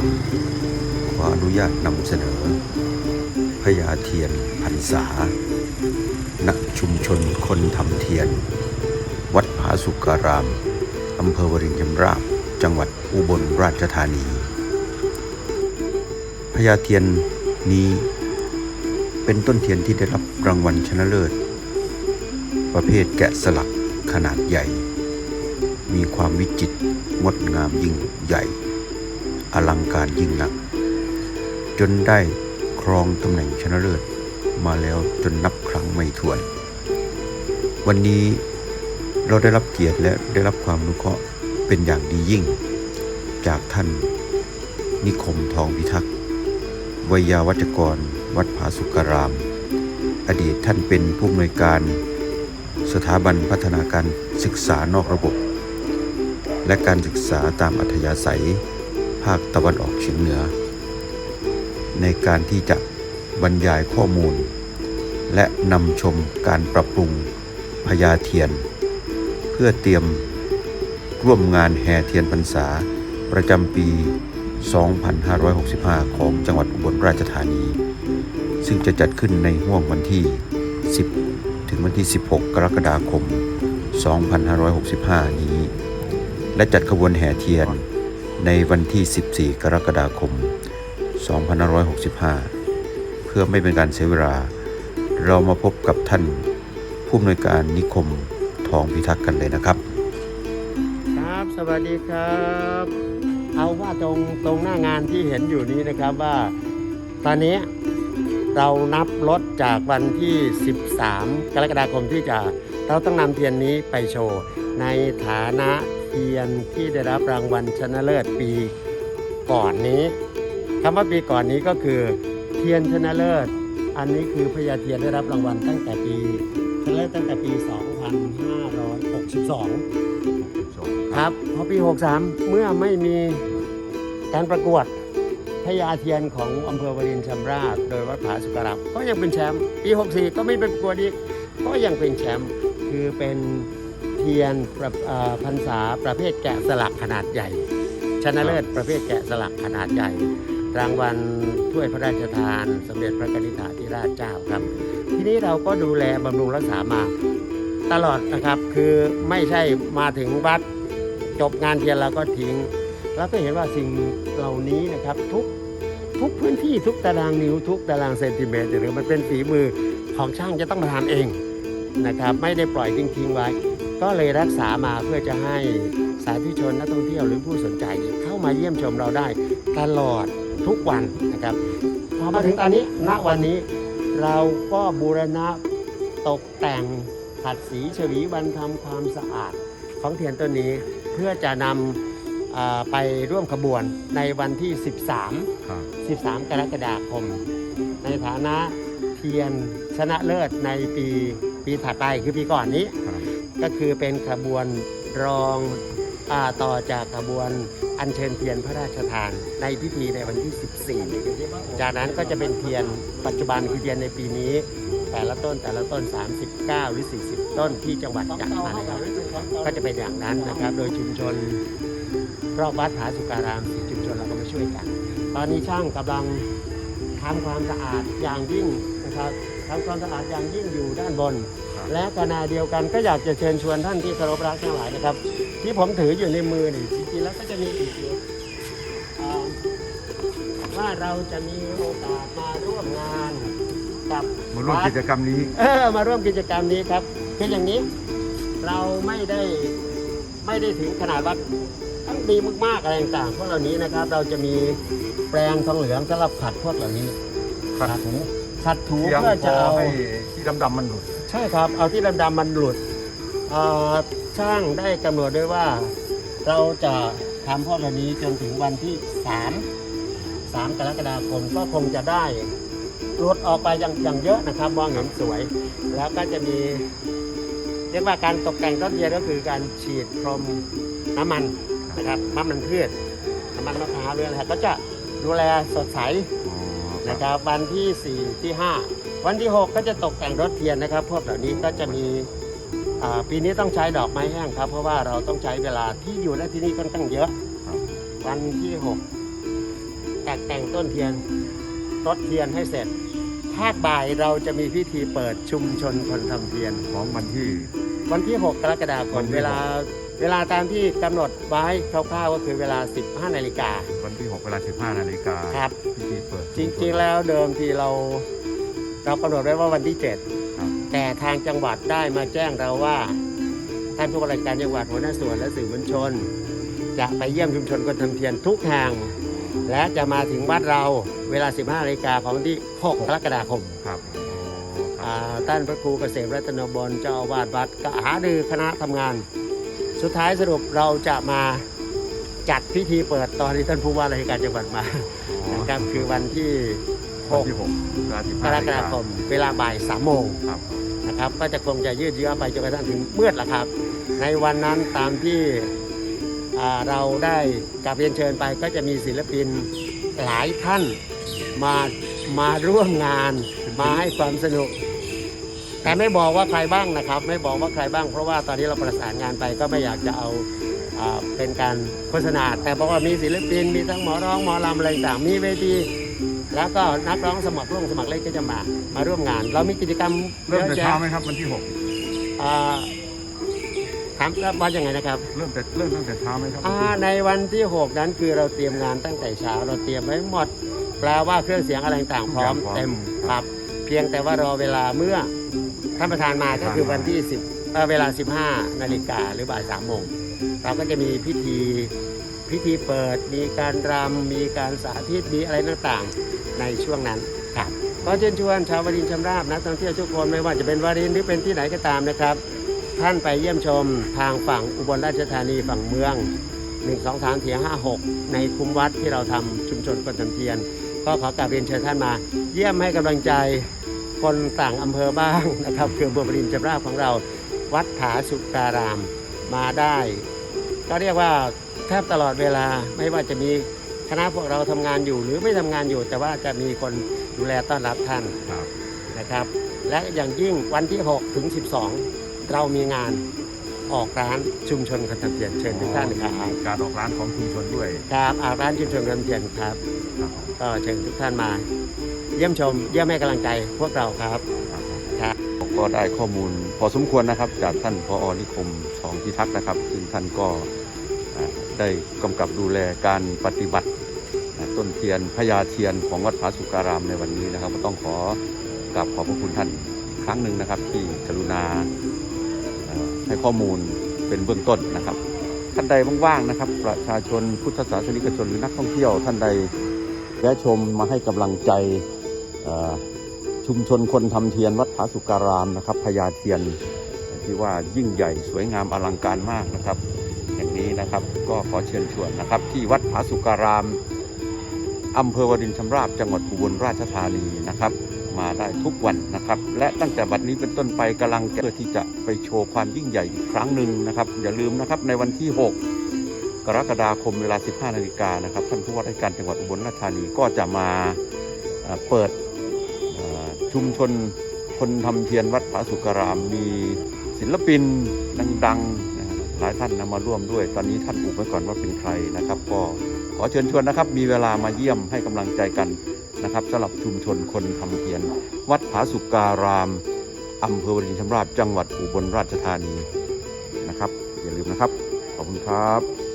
ามขออนุญาตนำเสนอพญาเทียนพรรษาณชุมชนคนทำเทียน วัดผาสุการามอำเภอวรินชำราบจังหวัดอุบลราชธานีพญาเทียนนี้เป็นต้นเทียนที่ได้รับรางวัลชนะเลิศ ประเภทแกะสลักขนาดใหญ่ มีความวิจิตรงดงามยิ่งใหญ่ อลังการยิ่งนัก จนได้ครองตำแหน่งชนะเลิศมาแล้วจนนับครั้งไม่ถ้วน วันนี้เราได้รับเกียรติและได้รับความอนุเคราะห์เป็นอย่างดียิ่ง จากท่านนิคมทองพิทักษ์วิยาวัจกร วัดผาสุการาม อดีตท่านเป็นผู้อำนวยการ สถาบันพัฒนาการศึกษานอกระบบ และการศึกษาตามอัธยาศัย ภาคตะวันออกเฉียงเหนือ ในการที่จะบรรยายข้อมูล และนำชมการปรับปรุงพญาเทียน เพื่อเตรียมร่วมงานแห่เทียนพรรษา ประจำปี 2565 ของจังหวัดอุบลราชธานี ซึ่งจะจัดขึ้นในห่วงวันที่ 10 ถึงวันที่ 16 กรกฎาคม 2565 นี้ และจัดขบวนแห่เทียน ในวันที่ 14 กรกฎาคม 2565 เพื่อไม่เป็นการเสียเวลา เรามาพบกับท่าน ผู้อำนวยการนิคมทองพิทักษ์กันเลยนะครับ ครับสวัสดีครับ เอาว่าตรงตรงหน้างานที่เห็นอยู่นี้นะครับว่า ตอนนี้เรานับลดจากวันที่ 13 กรกฎาคมที่จะเราต้องนำเทียนนี้ไปโชว์ ในฐานะ เทียนที่ได้รับรางวัลชนะเลิศปีก่อนนี้คำว่าปีก่อนนี้ก็คือเทียนชนะเลิศ อันนี้คือพญาเทียนได้รับรางวัลตั้งแต่ปีชนะเลิศตั้งแต่ปี 2562 ครับพอปี 63 เมื่อไม่มีการประกวดพญาเทียนของอำเภอวรินชำราบโดยวัดผาสุการามก็ยังเป็นแชมป์ปี 64 ก็ไม่เป็นประกวดอีกก็ยังเป็นแชมป์คือเป็นเทียนประเอ่อพรรษาประเภทแกะสลักขนาดใหญ่ ชนะเลิศประเภทแกะสลักขนาดใหญ่ รางวัลถ้วยพระราชทาน สมเด็จพระกนิษฐาธิราชเจ้าครับ ทีนี้เราก็ดูแลบำรุงรักษามาตลอดนะครับคือไม่ใช่มาถึงวัดจบงานเทียนเราก็ทิ้ง แล้วก็เห็นว่าสิ่งเหล่านี้นะครับทุกทุกพื้นที่ทุกตารางนิ้วทุกตารางเซนติเมตรหรือมันเป็นฝีมือของช่างจะต้องมาทำเองนะครับไม่ได้ปล่อยทิ้งทิ้งๆไว้ ก็เลยรักษามาเพื่อจะให้สาธุชนนักท่องเที่ยวหรือผู้สนใจเนี่ยเข้ามาเยี่ยมชมเราได้ตลอดทุกวันนะครับพอมาถึงตอนนี้ณวันนี้เราก็บูรณะตกแต่งขัดสีฉวีวันทำความสะอาดของเทียนต้นนี้เพื่อจะนำอ่าไปร่วมขบวนในวันที่ 13ครับ13 กรกฎาคม ในฐานะเทียนชนะเลิศในปีปีถัดไปคือปีก่อนนี้ ก็คือเป็นขบวนรองอต่อจากขบวนอัญเชิญเทียนพระราชทานในพิธีในวันที่ 14 จากนั้นก็จะเป็นเทียนปัจจุบันคือเทียนในปีนี้ แต่ละต้นแต่ละต้น 39 หรือ 40 ต้นที่จังหวัดจัดมานะครับ ก็จะเป็นอย่างนั้นนะครับ โดยชุมชนรอบวัดผาสุการามสีชุมชนเราก็มาช่วยกัน ตอนนี้ช่างกำลังทำความสะอาดอย่างยิ่งนะครับทำความสะอาดอย่างยิ่งอยู่ด้านบน และขณะเดียวกันก็อยากจะเชิญชวนท่านที่เคารพรักทั้งหลายนะครับ ที่ผมถืออยู่ในมือนี่จริงๆแล้วก็จะมีอีกอยู่อ่าว่าเราจะมีโอกาสมาร่วมงานกับมาร่วมกิจกรรมนี้เออมาร่วมกิจกรรมนี้ครับคืออย่างนี้เราไม่ได้ไม่ได้ถึงขนาดว่าต้องดีมากๆอะไรต่างๆพวกเหล่านี้นะครับ เราจะมีแปรงทองเหลืองสำหรับขัดพวกเหล่านี้ขัดถูขัดถูเพียงเพื่อพจะอเอาให้ที่ดำๆมันหลุด ใช่ครับ เอาที่ดำๆมันหลุดช่างได้กำหนดด้วยว่า เราจะทำพวกเหล่านี้จนถึงวันที่ 3 3 กรกฎาคมก็คงจะได้หลุดออกไปอย่างอย่างเยอะนะครับ มองเห็นสวย แล้วก็จะมีเรียกว่าการตกแต่งต้นเทียนก็คือการฉีดพรมน้ำมันนะครับน้ำมันพืชน้ำมันมะพร้าวหรืออะไรก็จะดูแลสดใส นะครับ วันที่ 4 ที่ 5 วันที่ 6 ก็จะตกแต่งรถเทียนนะครับ พวกเหล่านี้ก็จะมีอ่าปีนี้ต้องใช้ดอกไม้แห้งครับ เพราะว่าเราต้องใช้เวลาที่อยู่ในที่นี่ค่อนข้างเยอะครับวันที่ 6 ตัดแต่งต้นเทียนรดเทียนให้เสร็จภาคบ่ายเราจะมีพิธีเปิดชุมชนคนทำเทียนของวันที่ วันที่ 6 กรกฎาควัมนที่เวลา เวลาตามที่กำหนดไว้คร่าวๆก็คือเวลา 15 นาฬิกาวันที่ 6 เวลา 15 นาฬิกาครับพิธีเปิดจริงๆแล้วเดิมทีเราเรากำหนดไว้ว่าวันที่ครับ7แต่ทางจังหวัดได้มาแจ้งเราว่าท่านผู้ว่าราชการจังหวัดหัวหน้าส่วนและสื่อมวลชน จะไปเยี่ยมชุมชนคนทำเทียนทุกแห่งและจะมาถึงวัดเราเวลา 15 นาฬิกาของวันที่ 6 กรกฎาคมครับโอ้คอ่รับาท่านพระครูเกษมรัตนบลเจ้าอาวาสวัดก็หารือคณะทำงาน สุดท้ายสรุปเราจะมาจัดพิธีเปิดตอนที่ท่านผู้ว่าราชการจังหวัดมานะครับคือวันที่วันที่6เวลา6 15กรกฎาคมเวลาบ่ายสามโมงครับนะครับก็จะคงจะยืดเยื้อไปจนกระทั่งถึงมืดละครับ ในวันนั้นตามที่อ่าเราได้กราบเรียนเชิญไปก็จะมีศิลปินหลายท่านมามาร่วมงานมาให้ความสนุก แต่ไม่บอกว่าใครบ้างนะครับ ไม่บอกว่าใครบ้าง เพราะว่าตอนนี้เราประสานงานไปก็ไม่อยากจะเอาอ่าเป็นการโฆษณา แต่บอกว่ามีศิลปิน มีทั้งหมอร้องหมอลำอะไรต่างมีเวทีแล้วก็นักร้องสมัครร่วมสมัครเล่นก็จะมามาร่วมงาน เรามีกิจกรรมเริ่มเยอะแต่แยะเช้าไหมครับวันที่อ่าถามว่ายังไงนะครับ6เริ่มแต่เริ่มตั้งแต่เช้าไหมครับอ่าในวันที่ 6 นั้นคือเราเตรียมงานตั้งแต่เช้าเราเตรียมไว้หมดแปลว่าเครื่องเสียงอะไรต่างๆพร้อมเต็มครับ เพียงแต่ว่ารอเวลาเมื่อ ท่านประธานมาก็คือวันที่ 10เอ่อเวลา 15 นาฬิกาหรือบ่าย3โมงเราก็จะมีพิธีพิธีเปิด มีการรำมีการสาธิตมีอะไรต่างๆ ในช่วงนั้นครับก็เชิญชวนชาววารินชำราบนักท่องเที่ยวทุกคนไม่ว่าจะเป็นวารินหรือเป็นที่ไหนก็ตามนะครับ ท่านไปเยี่ยมชมทางฝั่งอุบลราชธานีฝั่งเมือง 1 2 3 4 5 6 ในคุ้มวัดที่เราทำชุมชนคนทำเทียน ก็ขอกราบเรียนเชิญท่านมา เยี่ยมให้กำลังใจ คนต่างอำเภอบ้างนะครับคือบัวบรินจำราบของเรา วัดผาสุการามมาได้ ก็เรียกว่าแทบตลอดเวลาไม่ว่าจะมีคณะพวกเราทำงานอยู่หรือไม่ทำงานอยู่ แต่ว่าจะมีคนดูแลต้อนรับท่านครับนะครับ และอย่างยิ่งวันที่ 6 ถึง 12 เรามีงานออกร้านชุมชนคนทำเทียนเชิญทุกท่านครับมีการออกร้านของชุมชนด้วยครับอาร้านชุมชนคนทำเทียนครับครับก็เชิญทุกท่านมา เยี่ยมชม เยี่ยมให้กำลังใจพวกเราครับครับก็ได้ข้อมูลพอสมควรนะครับ จากท่านพออนิคมสองพิทักษ์นะครับ ซึ่งท่านก็ได้กำกับดูแลการปฏิบัติต้นเทียนพญาเทียนของวัดผาสุการามในวันนี้นะครับก็ต้องขอกราบขอบพระคุณท่านครั้งหนึ่งนะครับ ที่กรุณาให้ข้อมูลเป็นเบื้องต้นนะครับ ท่านใดว่างๆนะครับ ประชาชนพุทธศาสนิกชนหรือนักท่องเที่ยวท่านใดแวะชมมาให้กำลังใจ ชุมชนคนทำเทียนวัดผาสุการามนะครับพญาเทียนที่ว่ายิ่งใหญ่สวยงามอลังการมากนะครับ อย่างนี้นะครับก็ขอเชิญชวนนะครับ ที่วัดผาสุการามอำเภอวารินชำราบจังหวัดอุบลราชธานีนะครับ มาได้ทุกวันนะครับ และตั้งแต่บัดนี้เป็นต้นไปกำลังเพื่อที่จะไปโชว์ความยิ่งใหญ่อีกครั้งหนึ่งนะครับ อย่าลืมนะครับในวันที่ 6 กรกฎาคมเวลา 15 นาฬิกานะครับท่านผู้ว่าราชการจังหวัดอุบลราชธานีก็จะมาเปิด ชุมชนคนทำเทียนวัดผาสุการามมีศิลปินดังๆหลายท่านนำมาร่วมด้วย ตอนนี้ท่านอุบไว้ก่อนว่าเป็นใครนะครับ ก็ขอเชิญชวนนะครับ มีเวลามาเยี่ยมให้กำลังใจกันนะครับสำหรับชุมชนคนทำเทียน วัดผาสุการามอำเภอวรินชำราบจังหวัดอุบลราชธานีนะครับ อย่าลืมนะครับ ขอบคุณครับ